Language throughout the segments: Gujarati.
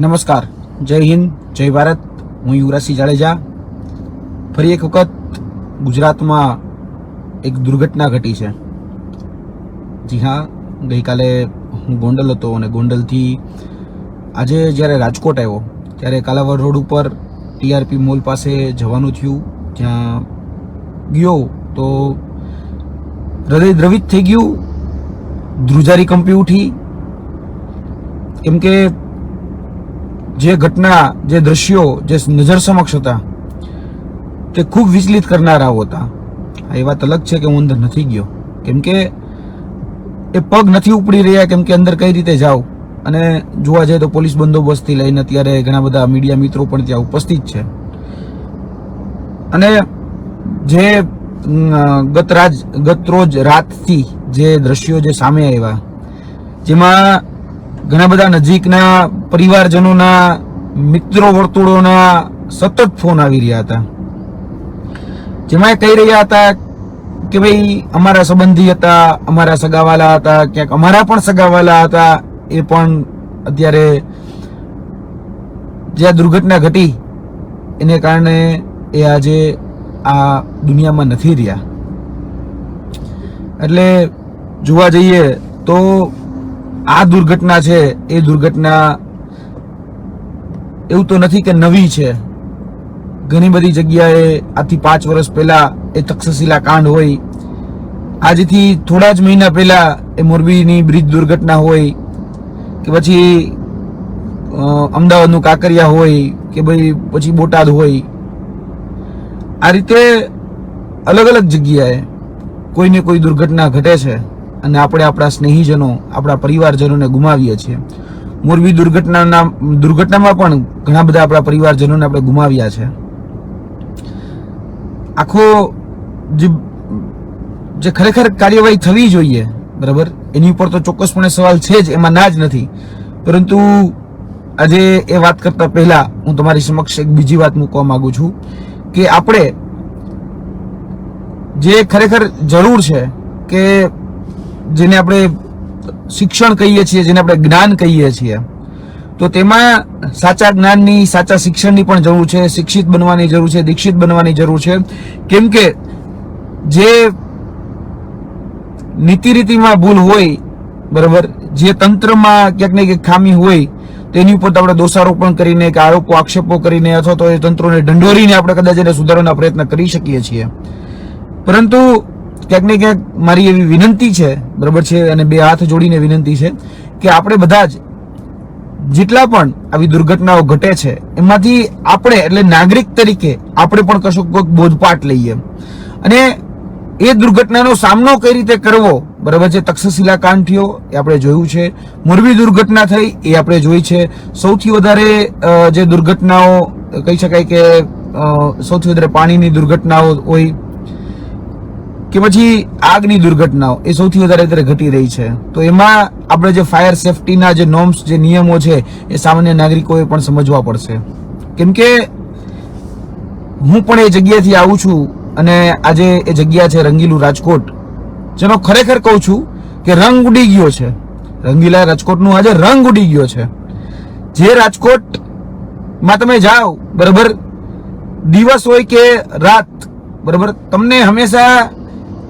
નમસ્કાર. જય હિન્દ, જય ભારત. હું યુવરાજસિંહ જાડેજા. ફરી એક વખત ગુજરાતમાં એક દુર્ઘટના ઘટી છે. જી હા, ગઈકાલે હું ગોંડલ હતો અને ગોંડલથી આજે જ્યારે રાજકોટ આવ્યો, ત્યારે કાલાવડ રોડ ઉપર ટીઆરપી મોલ પાસે જવાનું થયું. જ્યાં ગયો તો હૃદય દ્રવિત થઈ ગયું. ધ્રુજારી કંપી ઉઠી. કેમ કે જે ઘટના, જે દ્રશ્યો, જે નજર સમક્ષ હતા, તે ખૂબ વિચલિત કરનારાઓ હતા. આ એ વાત અલગ છે કે હું અંદર નથી ગયો. કેમ કે એ પગ નથી ઉપડી રહ્યા, કેમ કે અંદર કઈ રીતે જાઉં? અને જોવા જાય તો પોલીસ બંદોબસ્તથી લઈને અત્યારે ઘણા બધા મીડિયા મિત્રો પણ ત્યાં ઉપસ્થિત છે. અને જે ગત રાજ ગત રોજ રાતથી જે દ્રશ્યો જે સામે આવ્યા, જેમાં ઘણા બધા નજીકના પરિવારજનોના મિત્રો વર્તુળોના સતત ફોન આવી રહ્યા હતા. જેમાં એ કહી રહ્યા હતા કે ભાઈ, અમારા સંબંધી હતા, અમારા સગાવાલા હતા, ક્યાંક અમારા પણ સગાવાલા હતા. એ પણ અત્યારે જે આ દુર્ઘટના ઘટી, એને કારણે એ આજે આ દુનિયામાં નથી રહ્યા. એટલે જોવા જઈએ તો આ દુર્ઘટના છે, એ દુર્ઘટના એવું તો નથી કે નવી છે. ઘણી બધી જગ્યાએ આથી પાંચ વર્ષ પહેલા એ તક્ષશિલા કાંડ હોય. આજથી થોડા જ મહિના પહેલા એ મોરબીની બ્રિજ દુર્ઘટના હોય કે પછી અમદાવાદનું કાંકરિયા હોય કે ભાઈ પછી બોટાદ હોય. આ રીતે અલગ અલગ જગ્યાએ કોઈને કોઈ દુર્ઘટના ઘટે છે. અને આપણે આપણા સ્નેહીજનો, આપણા પરિવારજનોને ગુમાવીએ છીએ. મોરબી દુર્ઘટનાના, દુર્ઘટનામાં પણ ઘણા બધા આપણા પરિવારજનોને આપણે ગુમાવ્યા છે. આખો જે જે ખરેખર કાર્યવાહી થવી જોઈએ, બરાબર? એની ઉપર તો ચોક્કસપણે સવાલ છે જ, એમાં ના જ નથી. પરંતુ આજે એ વાત કરતા પહેલા હું તમારી સમક્ષ એક બીજી વાત મૂકવા માંગુ છું કે આપણે જે ખરેખર જરૂર છે કે જેને આપણે શિક્ષણ કહીએ છીએ, જેને આપણે જ્ઞાન કહીએ છીએ, તો તેમાં સાચા જ્ઞાનની, સાચા શિક્ષણની પણ જરૂર છે, શિક્ષિત બનવાની જરૂર છે, દીક્ષિત બનવાની જરૂર છે. કેમ કે જે નીતિ રીતિમાં ભૂલ હોય, બરાબર, જે તંત્રમાં ક્યાંક ને ક્યાંક ખામી હોય, તેની ઉપર આપણે દોષારોપણ કરીને કે આરોપો, આક્ષેપો કરીને અથવા તો એ તંત્રોને ઢંઢોરીને આપણે કદાચ એને સુધારવાના પ્રયત્ન કરી શકીએ છીએ. પરંતુ ક્યાંક ને ક્યાંક મારી એવી વિનંતી છે, બરાબર છે, અને બે હાથ જોડીને વિનંતી છે કે આપણે બધા જ જેટલા પણ આવી દુર્ઘટનાઓ ઘટે છે, એમાંથી આપણે એટલે નાગરિક તરીકે આપણે પણ કશો કોઈક બોધપાઠ લઈએ. અને એ દુર્ઘટનાનો સામનો કઈ રીતે કરવો, બરાબર છે, તક્ષશિલા થયો એ આપણે જોયું છે. મોરબી દુર્ઘટના થઈ, એ આપણે જોઈ છે. સૌથી વધારે જે દુર્ઘટનાઓ, કહી શકાય કે સૌથી વધારે પાણીની દુર્ઘટનાઓ હોય કે પછી આગની દુર્ઘટનાઓ એ સૌથી વધારે અત્યારે ઘટી રહી છે. તો એમાં આપણે જે ફાયર સેફટીના જે નોર્મ્સ જે નિયમો છે, એ સામાન્ય નાગરિકોએ પણ સમજવા પડશે. કેમ કે હું પણ એ જગ્યાથી આવું છું અને આજે એ જગ્યા છે રંગીલું રાજકોટ, જેનો ખરેખર કહું છું કે રંગ ઉડી ગયો છે. રંગીલા રાજકોટનું આજે રંગ ઉડી ગયો છે. જે રાજકોટમાં તમે જાઓ, બરાબર, દિવસ હોય કે રાત, બરાબર, તમને હંમેશા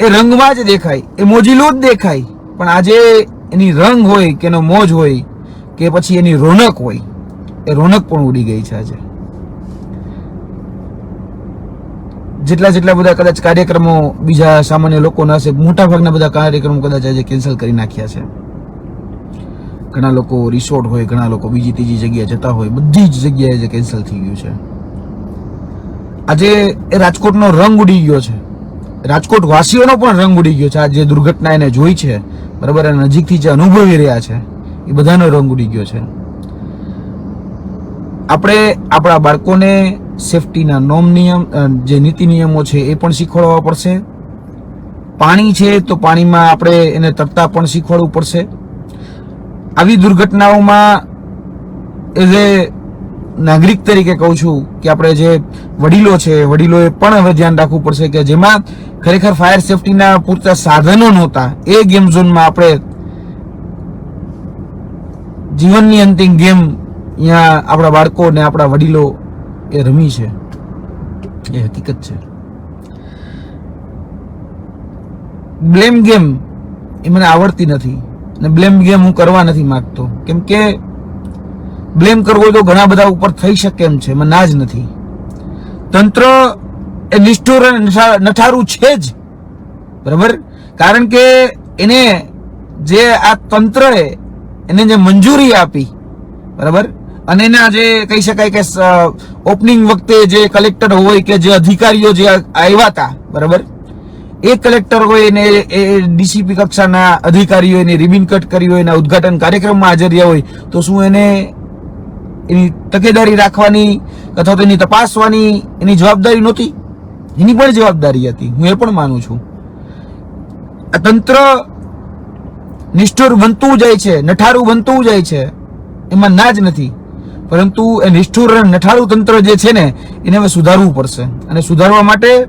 એ રંગમાં જ દેખાય. એ મોજીલું જ દેખાય. પણ આજે એની રંગ હોય કે એનો મોજ હોય કે પછી એની રોનક હોય, એ રોનક પણ ઉડી ગઈ છે આજે. જેટલા જેટલા બધા કદાચ કાર્યક્રમો બીજા સામાન્ય લોકોના હશે મોટા ભાગના બધા કાર્યક્રમો કદાચ આજે કેન્સલ કરી નાખ્યા છે. ઘણા લોકો રિસોર્ટ હોય, ઘણા લોકો બીજી ત્રીજી જગ્યાએ જતા હોય, બધી જ જગ્યાએ જે કેન્સલ થઈ ગયું છે. આજે એ રાજકોટનો રંગ ઉડી ગયો છે. રાજકોટ વાસીઓનો પણ રંગ ઉડી ગયો છે. આ જે દુર્ઘટના એને જોઈ છે, બરાબર, અને નજીકથી જે અનુભવી રહ્યા છે, એ બધાનો રંગ ઉડી ગયો છે. આપણે આપણા બાળકોને સેફટીના નોમ નિયમ જે નીતિ નિયમો છે, એ પણ શીખવાડવા પડશે. પાણી છે તો પાણીમાં આપણે એને તરતા પણ શીખવાડવું પડશે. આવી દુર્ઘટનાઓમાં એઝ એ નાગરિક તરીકે કહું છું કે આપણે જે વડીલો છે, વડીલોએ પણ હવે ધ્યાન રાખવું પડશે કે જેમાં ખરેખર ફાયર સેફટીના પૂરતા સાધનો નહોતા, એ ગેમ ઝોનમાં આપણે જીવનની અંતિમ ગેમ અહીંયા આપણા બાળકો ને આપણા વડીલો એ રમી છે. એ હકીકત છે. બ્લેમ ગેમ એ મને આવડતી નથી અને બ્લેમ ગેમ હું કરવા નથી માંગતો. કેમ કે બ્લેમ કરવો તો ઘણા બધા ઉપર થઈ શકે એમ છે મને ના જ નથી. તંત્ર એ નિષ્ઠુર નઠારું છે જ. બરાબર? કારણ કે એને જે આ તંત્રએ એને જે મંજૂરી આપી, બરાબર? અને એના જે કહી શકાય કે ઓપનિંગ વખતે જે કલેક્ટર હોય કે જે અધિકારીઓ જે આવ્યા હતા, બરાબર? એ કલેક્ટર હોય એને એ ડીસીપી કક્ષાના અધિકારીઓ એની રિબિન કટ કરી હોય, એના ઉદઘાટન કાર્યક્રમમાં હાજર રહ્યા હોય, તો શું એને એની તકેદારી રાખવાની અથવા તો એની તપાસવાની એની જવાબદારી નહોતી. એની પણ જવાબદારી હતી. હું એ પણ માનું છું. આ તંત્ર નિષ્ઠુર બનતું જાય છે, નઠારું બનતું જાય છે, એમાં ના જ નથી. પરંતુ એ નિષ્ઠુર અને નઠારું તંત્ર જે છે ને, એને હવે સુધારવું પડશે. અને સુધારવા માટે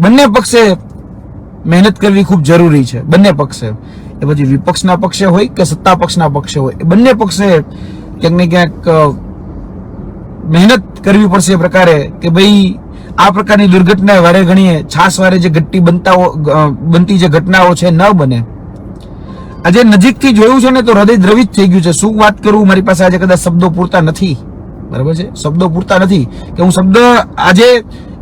બંને પક્ષે મહેનત કરવી ખૂબ જરૂરી છે. બંને પક્ષે. એ પછી વિપક્ષના પક્ષે હોય કે સત્તા પક્ષના પક્ષે હોય? એ બંને પક્ષે ક્યાંક ને ક્યાંક મહેનત કરવી પડશે એ પ્રકારે કે ભાઈ આ પ્રકારની દુર્ઘટના વારે ઘણીએ છાસ વારે જે ઘટતી બનતાઓ બનતી જે ઘટનાઓ છે ન બને. આજે નજીકથી જોયું છે ને તો હૃદય દ્રવિત થઈ ગયું છે. શું વાત કરું? મારી પાસે આજે કદાચ શબ્દો પૂરતા નથી. બરાબર છે? શબ્દો પૂરતા નથી. કે હું શબ્દ આજે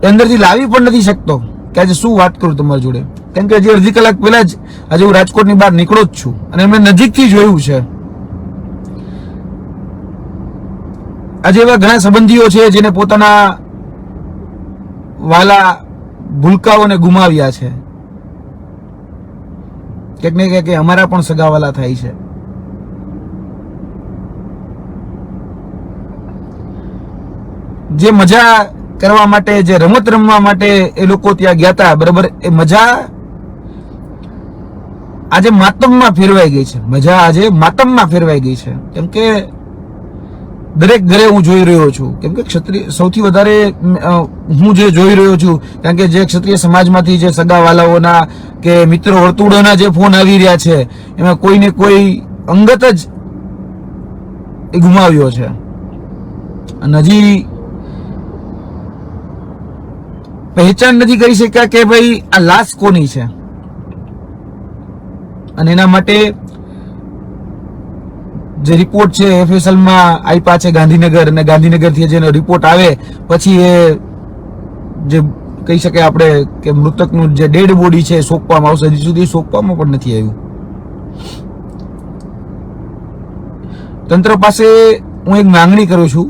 અંદરથી લાવી પણ નથી શકતો. કે આજે શું વાત કરું તમારી જોડે? કેમ કે હજી અડધી કલાક પહેલા જ આજે હું રાજકોટની બહાર નીકળો જ છું. અને મેં નજીકથી જોયું છે. આજે એવા ઘણા સંબંધીઓ છે જેને પોતાના વાલા ભૂલકાઓને ગુમાવ્યા છે. ક્યાંક ને અમારા પણ સગાવાલા થાય છે. જે મજા કરવા માટે, જે રમત રમવા માટે એ લોકો ત્યાં ગયા હતા, બરાબર? એ મજા આજે માતમમાં ફેરવાઈ ગઈ છે. મજા આજે માતમમાં ફેરવાઈ ગઈ છે. કેમ કે દરેક ઘરે હું જોઈ રહ્યો છું. કેમ કે ક્ષત્રિય, સૌથી વધારે હું જે જોઈ રહ્યો છું, કારણ કે જે ક્ષત્રિય સમાજમાંથી જે સગાવાલાઓના કે મિત્રો વર્તુળોના જે ફોન આવી રહ્યા છે, એમાં કોઈને કોઈ અંગત જ એ ગુમાવ્યો છે. અને હજી પહેચાન નથી કરી શક્યા કે ભાઈ આ લાશ કોની છે? અને એના માટે જે રિપોર્ટ છે એફએસએલમાં આપ્યા છે ગાંધીનગર અને ગાંધીનગરથી જેનો રિપોર્ટ આવે, પછી એ જે કહી શકાય આપણે કે મૃતકનું જે ડેડ બોડી છે સોંપવામાં આવશે. હજી સુધી સોંપવામાં પણ નથી આવ્યું. તંત્ર પાસે હું એક માંગણી કરું છું.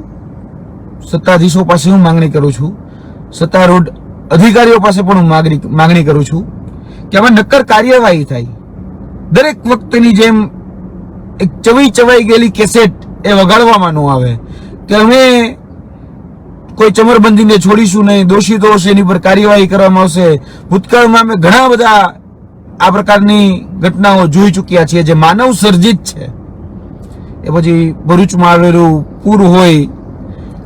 સત્તાધીશો પાસે હું માંગણી કરું છું. સત્તારૂઢ અધિકારીઓ પાસે પણ હું માંગણી માંગણી કરું છું કે આમાં નક્કર કાર્યવાહી થાય. દરેક વખતની જેમ એક ચવાઈ ચવાઈ ગયેલી કેસેટ એ વગાડવામાં ન આવે. કે અમે કોઈ ચમરબંધીને છોડીશું નહીં દોષિતો હશે, એની પર કાર્યવાહી કરવામાં આવશે. ભૂતકાળમાં અમે ઘણા બધા આ પ્રકારની ઘટનાઓ જોઈ ચૂક્યા છીએ જે માનવ સર્જિત છે. એ પછી ભરૂચમાં આવેલું પૂર હોય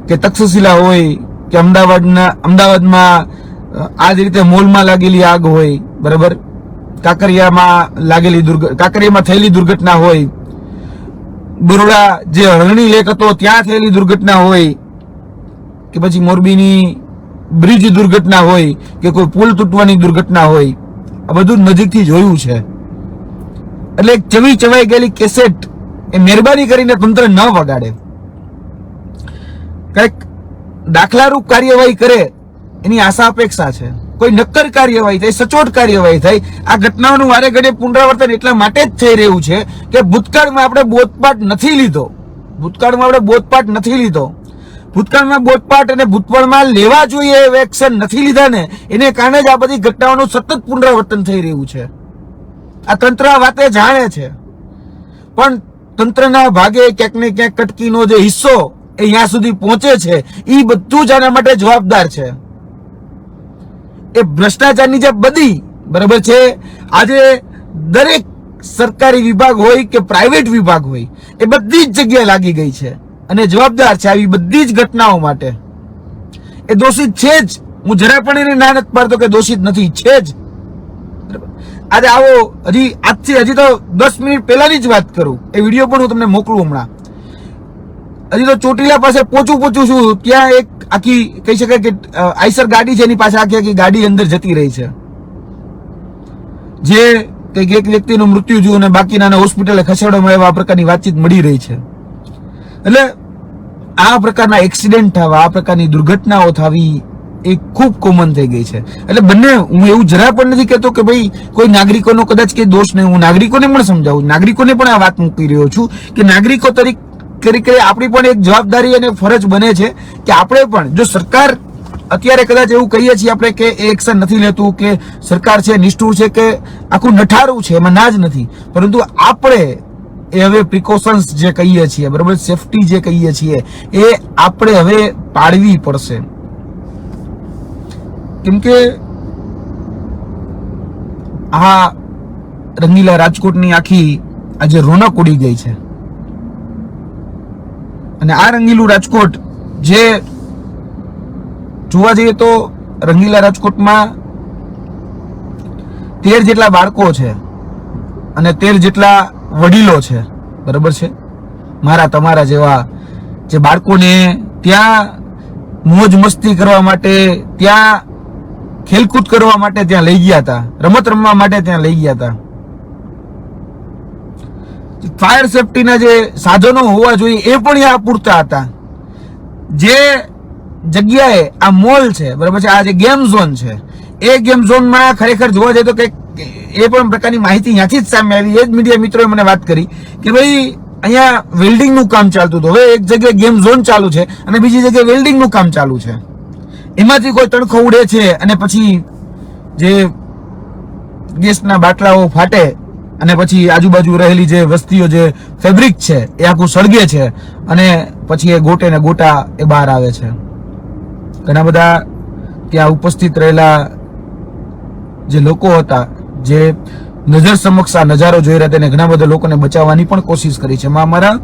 કે તક્ષશિલા હોય કે અમદાવાદના, અમદાવાદમાં આ જ રીતે મોલમાં લાગેલી આગ હોય, બરાબર? કાંકરિયામાં લાગેલી દુર્ઘ, કાંકરિયામાં થયેલી દુર્ઘટના હોય બરોડા જે હરણી લેક હતો, ત્યાં થયેલી દુર્ઘટના હોય કે પછી મોરબીની બ્રિજ દુર્ઘટના હોય કે કોઈ પુલ તૂટવાની દુર્ઘટના હોય, આ બધું નજીકથી જોયું છે. એટલે ચવી ચવાઈ ગયેલી કેસેટ એ મહેરબાની કરીને તંત્ર ન વગાડે. કંઈક દાખલારૂપ કાર્યવાહી કરે, એની આશા અપેક્ષા છે. કોઈ નક્કર કાર્યવાહી થાય સચોટ કાર્યવાહી થાય આ ઘટનાઓનું વારે ઘડે પુનરાવર્તન એટલા માટે જ થઈ રહ્યું છે કે ભૂતકાળમાં આપણે બોધપાઠ નથી લીધો. ભૂતકાળમાં આપણે બોધપાઠ નથી લીધો. ભૂતકાળમાં બોધપાઠ અને ભૂતકાળમાં લેવા જોઈએ એવા એક્શન નથી લીધા ને, એને કારણે જ આ બધી ઘટનાઓનું સતત પુનરાવર્તન થઈ રહ્યું છે. આ તંત્ર વાતે જાણે છે. પણ તંત્રના ભાગે ક્યાંક ને ક્યાંક કટકીનો જે હિસ્સો એ અહીંયા સુધી પહોંચે છે એ બધું જ આના માટે જવાબદાર છે. એ ભ્રષ્ટાચારની જે બધી, બરાબર છે? આજે દરેક સરકારી વિભાગ હોય કે પ્રાઇવેટ વિભાગ હોય, એ બધી જ જગ્યાએ લાગી ગઈ છે. અને જવાબદાર છે આવી બધી જ ઘટનાઓ માટે. એ દોષિત છે જ. હું જરા પણ એને ના નથી પાડતો કે દોષિત નથી, છે જ. આજે આવો, હજી આજથી હજી તો દસ મિનિટ પહેલાની જ વાત કરું. એ વીડિયો પણ હું તમને મોકલું હમણાં. હજી તો ચોટીલા પાસે પોચું પોચું છું. ત્યાં એક આખી કહી શકાય કે આઈસર ગાડી છે, એની પાસે આખી આખી ગાડી અંદર જતી રહી છે. જે કંઈક એક વ્યક્તિનું મૃત્યુ જોયું અને બાકીના હોસ્પિટલે ખસેડવામાં આવ્યા, આ પ્રકારની વાતચીત મળી રહી છે. એટલે આ પ્રકારના એક્સિડન્ટ થવા, આ પ્રકારની દુર્ઘટનાઓ થવી એ ખૂબ કોમન થઈ ગઈ છે. એટલે બંને, હું એવું જરા પણ નથી કહેતો કે ભાઈ કોઈ નાગરિકોનો કદાચ કે દોષ નહીં. હું નાગરિકોને પણ સમજાવું નાગરિકોને પણ આ વાત મૂકી રહ્યો છું કે નાગરિકો તરીકે તરીકે આપણી પણ એક જવાબદારી અને ફરજ બને છે કે આપણે પણ, જો સરકાર અત્યારે કદાચ એવું કહીએ છીએ આપણે કે એક્શન નથી લેતું, કે સરકાર છે, નિષ્ઠુર છે, કે આખું નઠારું છે, એમાં ના જ નથી. પરંતુ આપણે એ હવે પ્રિકોશન્સ જે કહીએ છીએ, બરોબર સેફટી જે કહીએ છીએ, એ આપણે હવે પાડવી પડશે. કેમ કે આ રંગીલા રાજકોટની આખી આજે રોનક ઉડી ગઈ છે. અને આ રંગીલું રાજકોટ જે જોવા જઈએ તો રંગીલા રાજકોટમાં તેર જેટલા બાળકો છે અને તેર જેટલા વડીલો છે. બરાબર છે? મારા તમારા જેવા જે બાળકોને ત્યાં મોજ મસ્તી કરવા માટે, ત્યાં ખેલકૂદ કરવા માટે ત્યાં લઈ ગયા હતા. રમત રમવા માટે ત્યાં લઈ ગયા હતા. ફાયર સેફટીના જે સાધનો હોવા જોઈએ એ પણ અહીંયા પૂરતા હતા. જે જગ્યાએ આ મોલ છે, બરાબર છે, આ જે ગેમ ઝોન છે, એ ગેમ ઝોનમાં ખરેખર જોવા જઈએ તો કંઈક એ પણ પ્રકારની માહિતી ત્યાંથી જ સામે આવી. એ જ મીડિયા મિત્રોએ મને વાત કરી કે ભાઈ, અહીંયા વેલ્ડિંગનું કામ ચાલતું હતું. હવે એક જગ્યાએ ગેમ ઝોન ચાલુ છે અને બીજી જગ્યાએ વેલ્ડિંગનું કામ ચાલુ છે. એમાંથી કોઈ તણખો ઉડે છે અને પછી જે ગેસના બાટલાઓ ફાટે અને પછી આજુબાજુ રહેલી જે વસ્તીઓ જે ફેબ્રિક છે, એ આખું સળગે છે અને પછી એ ગોટે ને ગોટા એ બહાર આવે છે. ઘણા બધા ત્યાં ઉપસ્થિત રહેલા જે લોકો હતા, જે નજર સમક્ષ આ નજારો જોઈ રહ્યા તેને ઘણા બધા લોકોને બચાવવાની પણ કોશિશ કરી છે. એમાં અમારા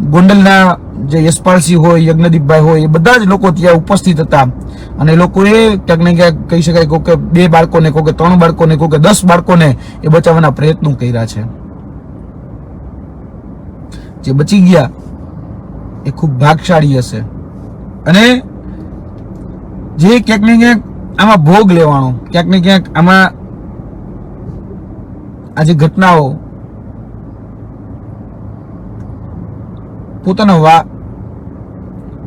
ગોંડલના જે યશપાલસિંહ હોય, યજ્ઞદીપભાઈ હોય, એ બધા જ લોકો ત્યાં ઉપસ્થિત હતા. અને લોકોએ ક્યાંક ને ક્યાંક કહી શકાય કોઈ કે બે બાળકોને કોઈ કે ત્રણ બાળકોને કોઈ કે દસ બાળકોને એ બચાવવાના પ્રયત્નો કર્યા છે. જે બચી ગયા, એ ખૂબ ભાગશાળી હશે. અને જે ક્યાંક ને ક્યાંક આમાં ભોગ લેવાનો, ક્યાંક ને ક્યાંક આમાં આ જે ઘટનાઓ પોતાનો વા,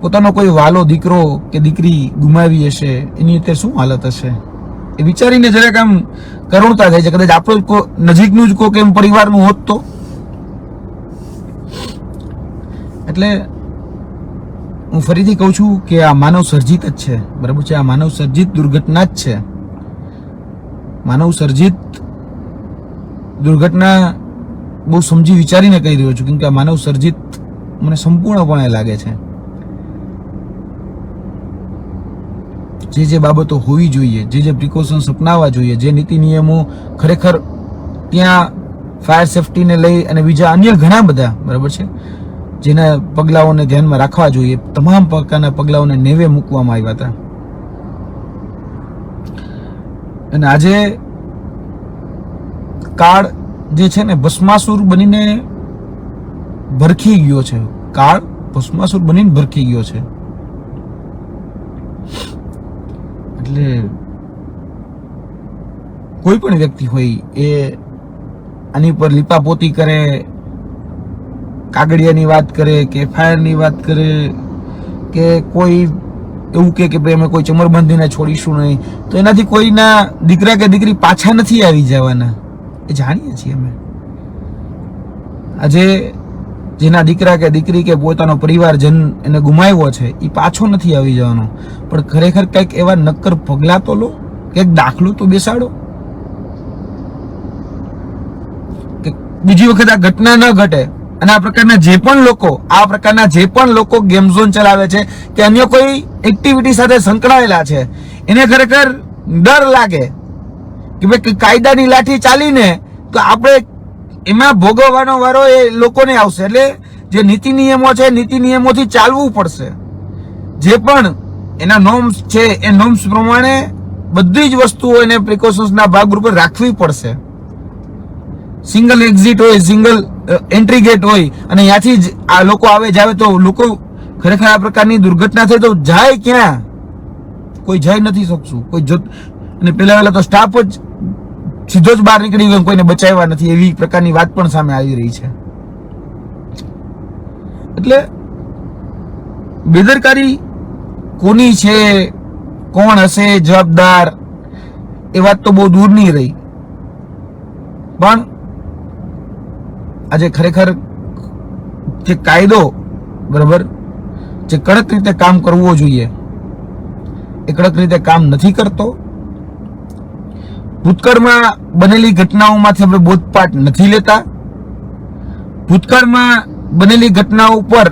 પોતાનો કોઈ વાલો, દીકરો કે દીકરી ગુમાવી હશે, એની અત્યારે શું હાલત હશે? એ વિચારીને જરાક આમ કરુણતા થાય છે. કદાચ આપણું નજીકનું જ કોઈ એમ પરિવારનું હોત તો? એટલે હું ફરીથી કહું છું કે આ માનવ સર્જિત જ છે. બરાબર છે? આ માનવ સર્જિત દુર્ઘટના જ છે. માનવ સર્જિત દુર્ઘટના બહુ સમજી વિચારીને કહી રહ્યો છું કેમ કે આ માનવ સર્જિત મને સંપૂર્ણપણે લાગે છે. જે જે બાબતો હોવી જોઈએ, જે જે પ્રિકોશન્સ અપનાવવા જોઈએ, જે નીતિ નિયમો ખરેખર ત્યાં ફાયર સેફટીને લઈ અને બીજા અન્ય ઘણા બધા, બરાબર છે? જેના પગલાઓને ધ્યાનમાં રાખવા જોઈએ, તમામ પ્રકારના પગલાઓને નેવે મૂકવામાં આવ્યા હતા. અને આજે કાળ જે છે ને ભસ્માસુર બનીને ભરખી ગયો છે. કાળ ભસ્માસુર બનીને ભરખી ગયો છે. એટલે કોઈ પણ વ્યક્તિ હોય એ આની પર લીપાપોતી કરે કાગડિયાની વાત કરે, કે ફાયરની વાત કરે, કે કોઈ એવું કે કે ભાઈ અમે કોઈ ચમરબંધીને છોડીશું નહીં, તો એનાથી કોઈના દીકરા કે દીકરી પાછા નથી આવી જવાના. એ જાણીએ છીએ અમે. આજે જેના દીકરા કે દીકરી કે પોતાનો પરિવારજન એને ગુમાવ્યો છે એ પાછો નથી આવી જવાનો. પણ ખરેખર કંઈક એવા નક્કર પગલાં તો લો, કંઈક દાખલો તો બેસાડો. બીજી વખત આ ઘટના ન ઘટે અને આ પ્રકારના જે પણ લોકો, આ પ્રકારના જે પણ લોકો ગેમ ઝોન ચલાવે છે, કે અન્ય કોઈ એક્ટિવિટી સાથે સંકળાયેલા છે, એને ખરેખર ડર લાગે. કે ભાઈ કાયદાની લાઠી ચાલીને તો આપણે એમાં ભોગવવાનો વારો એ લોકોને આવશે. એટલે જે નીતિ નિયમો છે, નીતિ નિયમોથી ચાલવું પડશે. જે પણ એના નોમ્સ છે, એ નોમ્સ પ્રમાણે બધી જ વસ્તુઓ એને પ્રિકોશન્સના ભાગરૂપે રાખવી પડશે. સિંગલ એક્ઝિટ હોય સિંગલ એન્ટ્રી ગેટ હોય અને ત્યાંથી જ આ લોકો આવે, જાવે તો લોકો ખરેખર આ પ્રકારની દુર્ઘટના થઈ તો જાય ક્યાં? કોઈ જઈ નથી શકશું કોઈ અને પેલા વેલા તો સ્ટાફ જ સીધો જ બહાર નીકળી ગયો, કોઈને બચાવ્યા નથી, એવી પ્રકારની વાત પણ સામે આવી રહી છે. એટલે બેદરકારી કોની છે, કોણ હશે, જવાબદાર, એ વાત તો બહુ દૂર નહીં રહી. પણ આજે ખરેખર જે કાયદો, બરાબર, જે કડક રીતે કામ કરવો જોઈએ, એ કડક રીતે કામ નથી કરતો ભૂતકાળમાં બનેલી ઘટનાઓમાંથી આપણે બોધપાઠ નથી લેતા. ભૂતકાળમાં બનેલી ઘટનાઓ ઉપર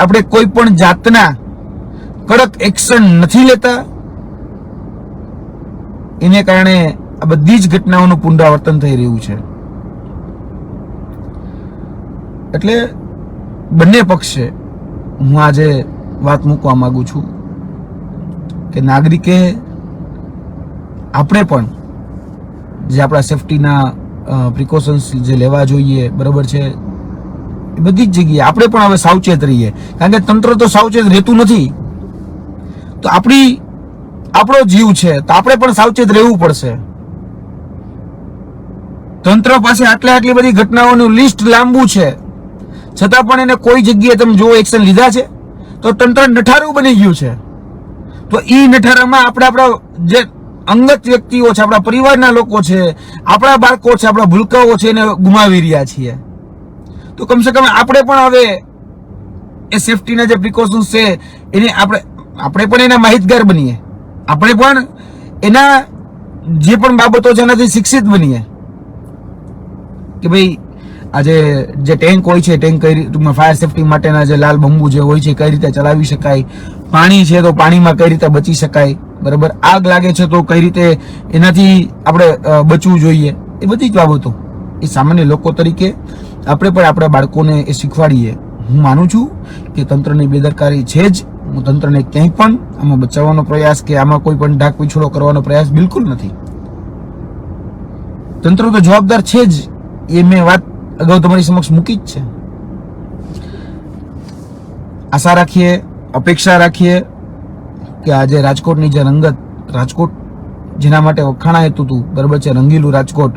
આપણે કોઈ પણ જાતના કડક એક્શન નથી લેતા. એને કારણે આ બધી જ ઘટનાઓનું પુનરાવર્તન થઈ રહ્યું છે. એટલે બંને પક્ષે હું આજે વાત મૂકવા માંગુ છું કે નાગરિકે આપણે પણ જે આપણા સેફટીના પ્રિકોશન્સ જે લેવા જોઈએ, બરાબર છે? એ બધી જ જગ્યાએ. આપણે પણ હવે સાવચેત રહીએ. કારણ કે તંત્ર તો સાવચેત રહેતું નથી. તો આપણી, આપણો જીવ છે, તો આપણે પણ સાવચેત રહેવું પડશે. તંત્ર પાસે આટલી આટલી બધી ઘટનાઓનું લિસ્ટ લાંબુ છે. છતાં પણ એને કોઈ જગ્યાએ તમે જો એક્શન લીધા છે. તો તંત્ર નઠારું બની ગયું છે. તો એ નઠારામાં આપણે આપણા જે અંગત વ્યક્તિઓ છે, આપણા પરિવારના લોકો છે, આપણા બાળકો છે, આપણા ભૂલકાઓ છે, એને ગુમાવી રહ્યા છીએ. તો કમસે કમ આપણે પણ હવે એ સેફટીના જે પ્રિકોશન્સ છે, એને આપણે આપણે પણ એના માહિતગાર બનીએ. આપણે પણ એના જે પણ બાબતો છે, એનાથી શિક્ષિત બનીએ. કે ભાઈ, આજે જે ટેન્ક હોય છે ટેન્ક કઈ રીતે ફાયર સેફટી માટેના જે લાલ બંબુ જે હોય છે કઈ રીતે ચલાવી શકાય? પાણી છે તો પાણીમાં કઈ રીતે બચી શકાય? બરાબર? આગ લાગે છે તો કઈ રીતે એનાથી આપણે બચવું જોઈએ? એ બધી જ બાબતો. એ સામાન્ય લોકો તરીકે આપણે પણ આપણા બાળકોને એ શીખવાડીએ. હું માનું છું કે તંત્રની બેદરકારી છે જ. હું તંત્રને ક્યાંય પણ આમાં બચાવવાનો પ્રયાસ કે આમાં કોઈ પણ ઢાક પીછોડો કરવાનો પ્રયાસ બિલકુલ નથી. તંત્ર તો જવાબદાર છે જ. એ મેં વાત અગાઉ તમારી સમક્ષ મૂકી જ છે. આશા રાખીએ અપેક્ષા રાખીએ કે આજે રાજકોટની જે રંગત, રાજકોટ જેના માટે વખાણાતું હતું બરાબર છે રંગીલું રાજકોટ,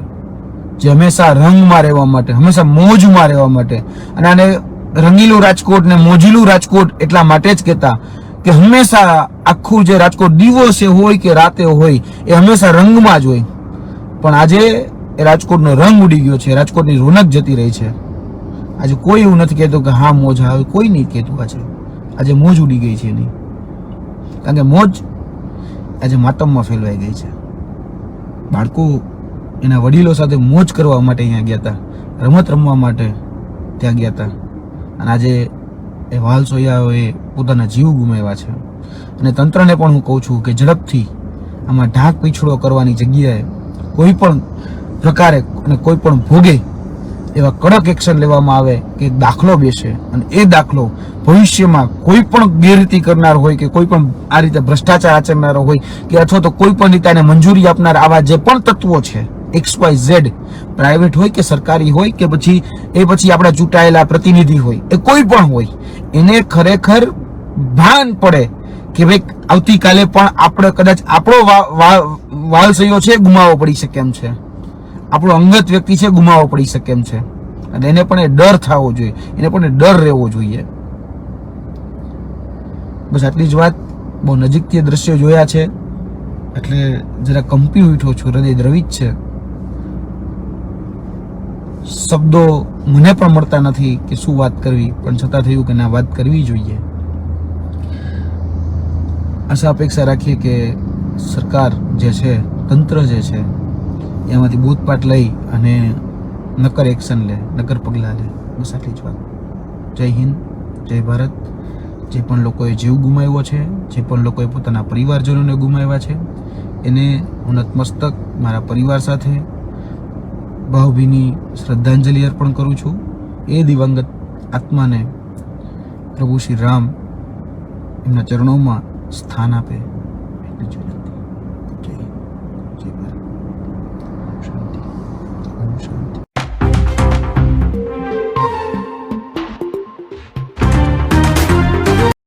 જે હંમેશા રંગમાં રહેવા માટે, હંમેશા મોજમાં રહેવા માટે, અને આને રંગીલું રાજકોટ ને મોજીલું રાજકોટ એટલા માટે જ કહેતા કે હંમેશા આખું જે રાજકોટ દિવસે હોય કે રાતે હોય, એ હંમેશા રંગમાં જ હોય. પણ આજે એ રાજકોટનો રંગ ઉડી ગયો છે રાજકોટની રોનક જતી રહી છે. આજે કોઈ એવું નથી કહેતું કે હા, મોજ આવે, કોઈ નહીં કહેતું આજે. આજે મોજ ઉડી ગઈ છે એની. કારણ કે મોજ આજે માતમમાં ફેલવાઈ ગઈ છે. બાળકો એના વડીલો સાથે મોજ કરવા માટે અહીંયા ગયા હતા. રમત રમવા માટે ત્યાં ગયા હતા. અને આજે એ વાલ સોયાઓએ પોતાના જીવ ગુમાવ્યા છે. અને તંત્રને પણ હું કહું છું કે ઝડપથી આમાં ઢાંક પીછડો કરવાની જગ્યાએ કોઈ પણ પ્રકારે અને કોઈ પણ ભોગે એવા કડક એક્શન લેવામાં આવે કે દાખલો બેસે અને એ દાખલો ભવિષ્યમાં કોઈ પણ ગેરરીતિ કરનાર હોય કે કોઈ પણ આ રીતે ભ્રષ્ટાચાર આચરનારો હોય કે અથવા તો કોઈ પણ રીતે આને મંજૂરી આપનાર આવા જે પણ તત્વો છે એક્સ વાય ઝેડ પ્રાઇવેટ હોય કે સરકારી હોય કે પછી એ પછી આપણા ચૂંટાયેલા પ્રતિનિધિ હોય, એ કોઈ પણ હોય, એને ખરેખર ભાન પડે કે ભાઈ આવતીકાલે પણ આપણે કદાચ આપણો વાલસૈયો છે, ગુમાવો પડી શકે એમ છે. આપણો અંગત વ્યક્તિ છે, ગુમાવવો પડી શકે એમ છે. અને એને પણ એ ડર થવો જોઈએ. એને પણ એ ડર રહેવો જોઈએ. બસ આટલી જ વાત. બહુ નજીકથી દ્રશ્યો જોયા છે. એટલે જરા કંપી ઉઠો છું, હૃદય દ્રવિત છે. શબ્દો મને પણ મળતા નથી કે શું વાત કરવી, પણ છતાં થયું કે ના, વાત કરવી જોઈએ. આશા અપેક્ષા રાખીએ કે સરકાર જે છે, તંત્ર જે છે એમાંથી બોધપાઠ લઈ અને નકર એક્શન લે, નકર પગલાં લે. બસ આટલી જ વાત. જય હિન્દ, જય ભારત. જે પણ લોકોએ જીવ ગુમાવ્યો છે, જે પણ લોકોએ પોતાના પરિવારજનોને ગુમાવ્યા છે, એને હું નતમસ્તક મારા પરિવાર સાથે ભાવભીની શ્રદ્ધાંજલિ અર્પણ કરું છું. એ દિવંગત આત્માને પ્રભુ શ્રી રામ એમના ચરણોમાં સ્થાન આપે.